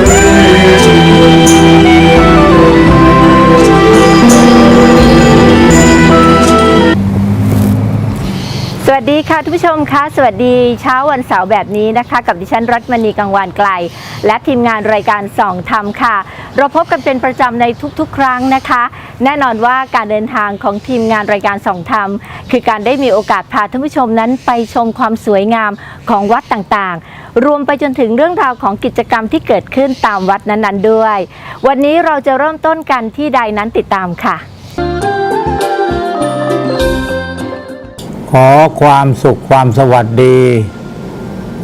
ร ค่ะท่านผู้ชมคะสวัสดีเช้าวันเสาร์แบบนี้นะคะ กับดิฉันรัตมณีกังวานไกล และทีมงานรายการส่องธรรมค่ะ เราพบกันเป็นประจำในทุกๆ ครั้งนะคะ แน่นอนว่าการเดินทางของทีมงานรายการส่องธรรม คือการได้มีโอกาสพาท่านผู้ชมนั้นไปชมความสวยงามของวัดต่างๆ รวมไปจนถึงเรื่องราวของกิจกรรมที่เกิดขึ้นตามวัดนั้นๆด้วย วันนี้เราจะเริ่มต้นกันที่ใดนั้นติดตามค่ะ ขอความสุขความสวัสดี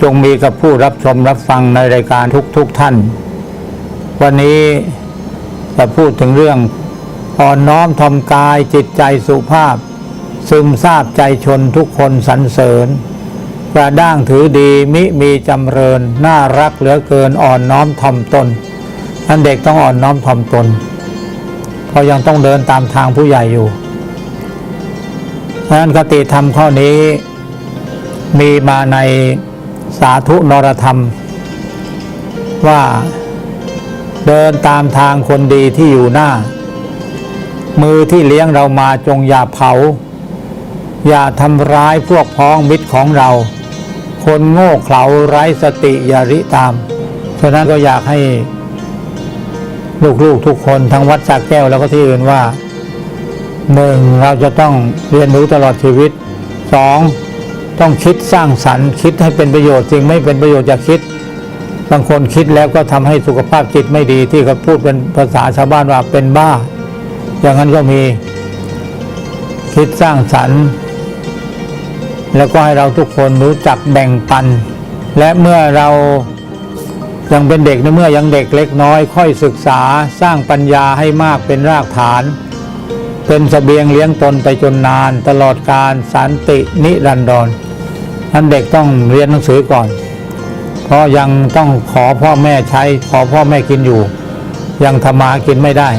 จงมีกับผู้รับชมรับฟังในรายการทุกๆทท่าน วันนี้จะพูดถึงเรื่องอ่อนน้อมทำกายจิตใจสุภาพ ซึมซาบใจชนทุกคนสรรเสริญกระด้างถือดีมิมีจำเริญ น่ารักเหลือเกินอ่อนน้อมถ่อมตนท่านเด็กต้องอ่อนน้อมถ่อมตนเพราะยังต้องเดินตามทางผู้ใหญ่อยู่ เพราะฉะนั้นคติธรรมข้อนี้ มีมาในสาธุนรธรรม ว่าเดินตามทางคนดีที่อยู่หน้า มือที่เลี้ยงเรามาจงอย่าเผา อย่าทำร้ายพวกพ้องมิตรของเรา คนโง่เขลาไร้สติอย่าริตามฉะนั้นก็อยากให้ลูกๆทุกคนทั้งวัดสักแก้วแล้วก็ที่อื่นว่า หนึ่งเราจะต้องเรียนรู้ตลอดชีวิตสองต้องคิดสร้างสรรค์ คิดให้เป็นประโยชน์จริงไม่เป็นประโยชน์อย่าคิด บางคนคิดแล้วก็ทำให้สุขภาพจิตไม่ดีที่เขาพูดเป็นภาษาชาวบ้านว่าเป็นบ้า อย่างนั้นก็มี คิดสร้างสรรค์ แล้วก็ให้เราทุกคนรู้จักแบ่งปัน และเมื่อเรายังเป็นเด็กในเมื่อยังเด็กเล็กน้อย ค่อยศึกษาสร้างปัญญาให้มากเป็นรากฐาน เป็นสเสบียงเลี้ยงตนไปจนนาน ตลอดการสันตินิรันดรนั้นเด็กต้องเรียนหนังสือก่อน เพราะยังต้องขอพ่อแม่ใช้ขอพ่อแม่กินอยู่ ยังทำมาหากินไม่ได้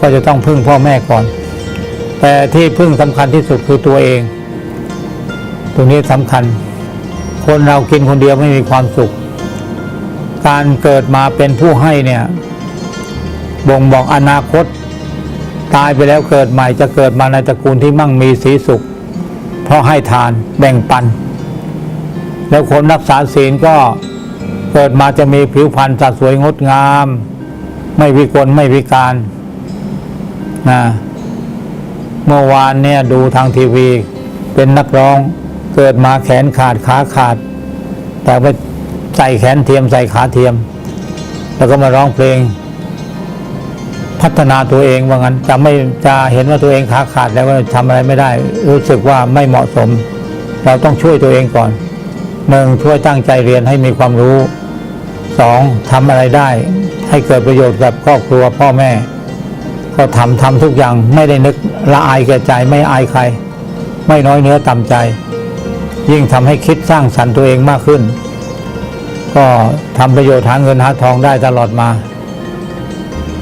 ก็จะต้องพึ่งพ่อแม่ก่อน แต่ที่พึ่งสำคัญที่สุดคือตัวเอง ตรงนี้สำคัญ คนเรากินคนเดียวไม่มีความสุข การเกิดมาเป็นผู้ให้เนี่ยบ่งบอกอนาคต ตายไปแล้วเกิดใหม่จะเกิดมาในตระกูลที่มั่งมีสีสุข เพราะให้ทานแบ่งปัน แล้วคนรักษาศีลก็เกิดมาจะมีผิวพรรณสัดสวยงดงาม ไม่วิกลไม่วิการนะเมื่อวานเนี่ยดูทางทีวี เป็นนักร้องเกิดมาแขนขาดขาขาด แต่ไปใส่แขนเทียมใส่ขาเทียม แล้วก็มาร้องเพลง พัฒนาตัวเองว่างั้นจะไม่จะเห็นว่าตัวเองขาขาดแล้วก็ทำอะไรไม่ได้ รู้สึกว่าไม่เหมาะสม เราต้องช่วยตัวเองก่อนหนึ่งช่วยตั้งใจเรียนให้มีความรู้สองทำอะไรได้ ให้เกิดประโยชน์กับครอบครัวพ่อแม่ ก็ทำทำทุกอย่างไม่ได้นึกละอายแก่ใจไม่อายใคร ไม่น้อยเนื้อต่ำใจ ยิ่งทำให้คิดสร้างสรรค์ตัวเองมากขึ้น ก็ทำประโยชน์หาเงินหาทองได้ตลอดมา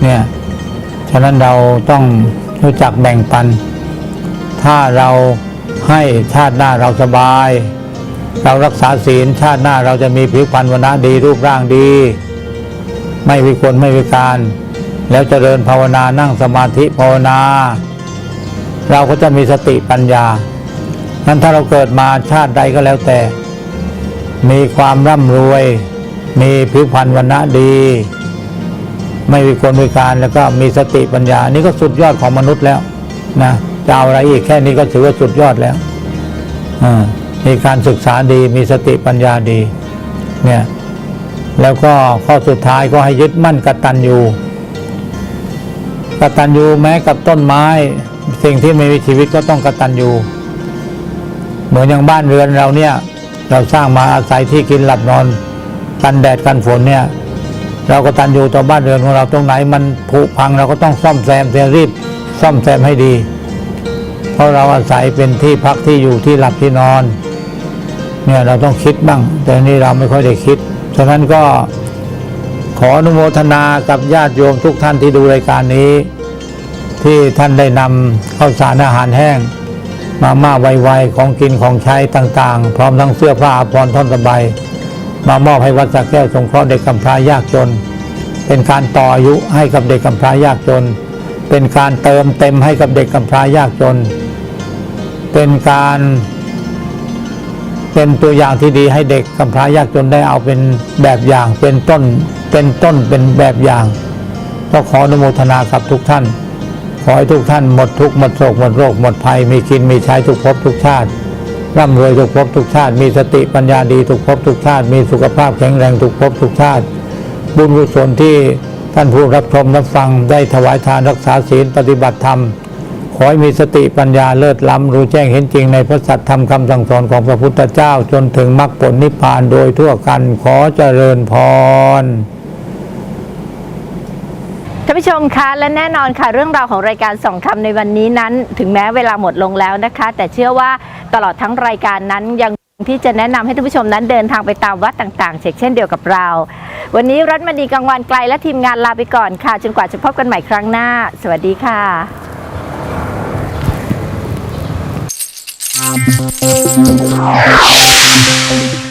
เนี่ย ฉะนั้นเราต้องรู้จักแบ่งปัน ถ้าเราให้ชาติหน้าเราสบาย เรารักษาศีลชาติหน้าเราจะมีผิวพรรณวันะดีรูปร่างดี ไม่วิกลไม่วิการ แล้วเจริญภาวนานั่งสมาธิภาวนา เราก็จะมีสติปัญญานั้นถ้าเราเกิดมาชาติใดก็แล้วแต่ มีความร่ำรวย มีผิวพรรณวันนะดี ไม่มีคนมีการแล้วก็มีสติปัญญา นี่ก็สุดยอดของมนุษย์แล้วนะจะเอาอะไรอีกแค่นี้ก็ถือว่าสุดยอดแล้วมีการศึกษาดีมีสติปัญญาดี เนี่ย แล้วก็ข้อสุดท้ายก็ให้ยึดมั่นกตัญญูกตัญญูแม้กับต้นไม้ สิ่งที่ไม่มีชีวิตก็ต้องกตัญญูเหมือนอย่างบ้านเรือนเราเนี่ย เราสร้างมาอาศัยที่กินหลับนอน กันแดดกันฝนเนี่ย เราก็ตันอยู่ต่อบ้านเรือนของเราตรงไหนมันผุพังเราก็ต้องซ่อมแซมเสียรีบซ่อมแซมให้ดี เพราะเราอาศัยเป็นที่พักที่อยู่ที่หลับที่นอน เนี่ยเราต้องคิดบ้าง แต่นี่เราไม่ค่อยได้คิด ฉะนั้นก็ขออนุโมทนากับญาติโยมทุกท่านที่ดูรายการนี้ ที่ท่านได้นำข้าวสารอาหารแห้ง มาม่าไวๆของกินของใช้ต่างๆ พร้อมทั้งเสื้อผ้าอาภรท่อนสบาย มามอบให้วัดสระแก้วสงเคราะห์เด็กกำพร้ายากจน เป็นการต่ออายุให้กับเด็กกำพร้ายากจน เป็นการเติมเต็มให้กับเด็กกำพร้ายากจน เป็นการเป็นตัวอย่างที่ดีให้เด็กกำพร้ายากจนได้เอาเป็นแบบอย่างเป็นต้นเป็นต้นเป็นแบบอย่างก็ขออนุโมทนากับทุกท่าน ขอให้ทุกท่านหมดทุกหมดโศกหมดโรคหมดภัยมีกินมีใช้ทุกภพทุกชาติ ร่ำรวยทุกภพทุกชาติ มีสติปัญญาดีทุกภพทุกชาติ มีสุขภาพแข็งแรงทุกภพทุกชาติ บุญกุศลที่ท่านผู้รับชมรับฟังได้ถวายทานรักษาศีลปฏิบัติธรรม ขอให้มีสติปัญญาเลิศล้ำรู้แจ้งเห็นจริงในพระสัตธรรมคำสั่งสอนของพระพุทธเจ้า จนถึงมรรคผลนิพพานโดยทั่วกันขอเจริญพรท่านผู้ชมคะและแน่นอนค่ะเรื่องราวของรายการสองคำในวันนี้นั้น ถึงแม้เวลาหมดลงแล้วนะคะ แต่เชื่อว่า ตลอดทั้งรายการนั้นยังที่จะแนะนำให้ท่านผู้ชมนั้นเดินทางไปตามวัดต่างๆเช่นเช่นเดียวกับเรา วันนี้รัฐมณีกลางวันไกลและทีมงานลาไปก่อนค่ะ จนกว่าจะพบกันใหม่ครั้งหน้า สวัสดีค่ะ Thank